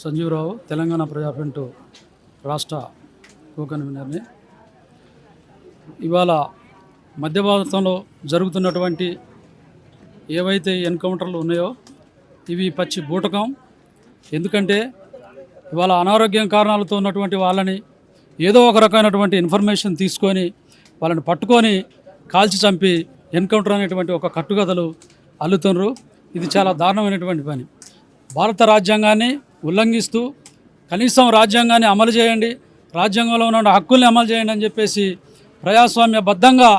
సంజీవరావు తెలంగాణ ప్రజాఫ్రంట్ రాష్ట్ర కో కన్వీనర్ని ఇవాళ మధ్య భారతంలో జరుగుతున్నటువంటి ఏవైతే ఎన్కౌంటర్లు ఉన్నాయో ఇవి పచ్చి బూటకం. ఎందుకంటే ఇవాళ అనారోగ్యం కారణాలతో ఉన్నటువంటి వాళ్ళని ఏదో ఒక రకమైనటువంటి ఇన్ఫర్మేషన్ తీసుకొని వాళ్ళని పట్టుకొని కాల్చి చంపి ఎన్కౌంటర్ అనేటువంటి ఒక కట్టుకథలు అల్లుతున్నారు. ఇది చాలా దారుణమైనటువంటి పని. భారత రాజ్యాంగాన్ని ఉల్లంఘిస్తూ కనీసం రాజ్యాంగాన్ని అమలు చేయండి రాజ్యాంగంలో ఉన్న హక్కుల్ని అమలు చేయండి అని చెప్పేసి ప్రజాస్వామ్యబద్ధంగా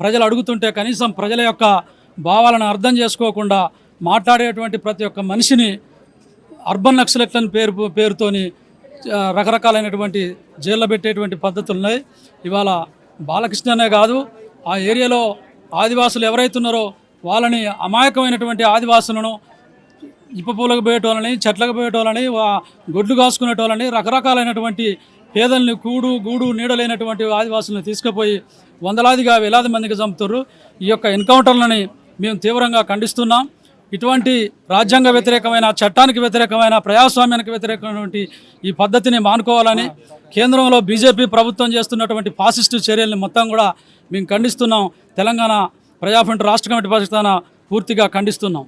ప్రజలు అడుగుతుంటే కనీసం ప్రజల యొక్క భావాలను అర్థం చేసుకోకుండా మాట్లాడేటువంటి ప్రతి ఒక్క మనిషిని అర్బన్ నక్సలెట్లని పేరు పేరుతోని రకరకాలైనటువంటి జైల్లో పెట్టేటువంటి పద్ధతులు ఉన్నాయి. ఇవాళ బాలకృష్ణనే కాదు ఆ ఏరియాలో ఆదివాసులు ఎవరైతున్నారో వాళ్ళని అమాయకమైనటువంటి ఆదివాసులను ఇప్ప పూలకు పోయేటోళ్ళని చెట్లకు పోయేటోళ్ళని వా- గొడ్లు కాసుకునేటోళ్ళని రకరకాలైనటువంటి పేదల్ని కూడు గూడు నీడలేనటువంటి ఆదివాసులను తీసుకుపోయి వందలాదిగా వేలాది మందికి చంపుతారు ఈ యొక్క ఎన్కౌంటర్లని మేము తీవ్రంగా ఖండిస్తున్నాం. ఇటువంటి రాజ్యాంగ వ్యతిరేకమైన చట్టానికి వ్యతిరేకమైన ప్రజాస్వామ్యానికి వ్యతిరేకమైనటువంటి ఈ పద్ధతిని మానుకోవాలని కేంద్రంలో బీజేపీ ప్రభుత్వం చేస్తున్నటువంటి ఫాసిస్టు చర్యల్ని మొత్తం కూడా మేము ఖండిస్తున్నాం. తెలంగాణ ప్రజాఫ్రంట్ రాష్ట్ర కమిటీ పరిస్థితి పూర్తిగా ఖండిస్తున్నాం.